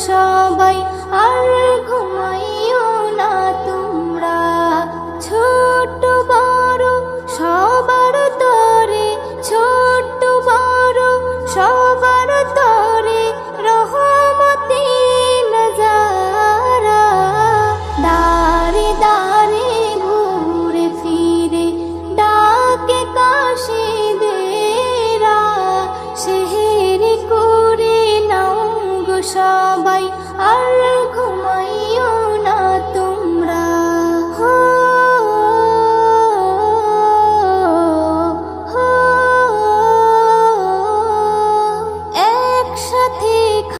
সবাই আর ঘুমাই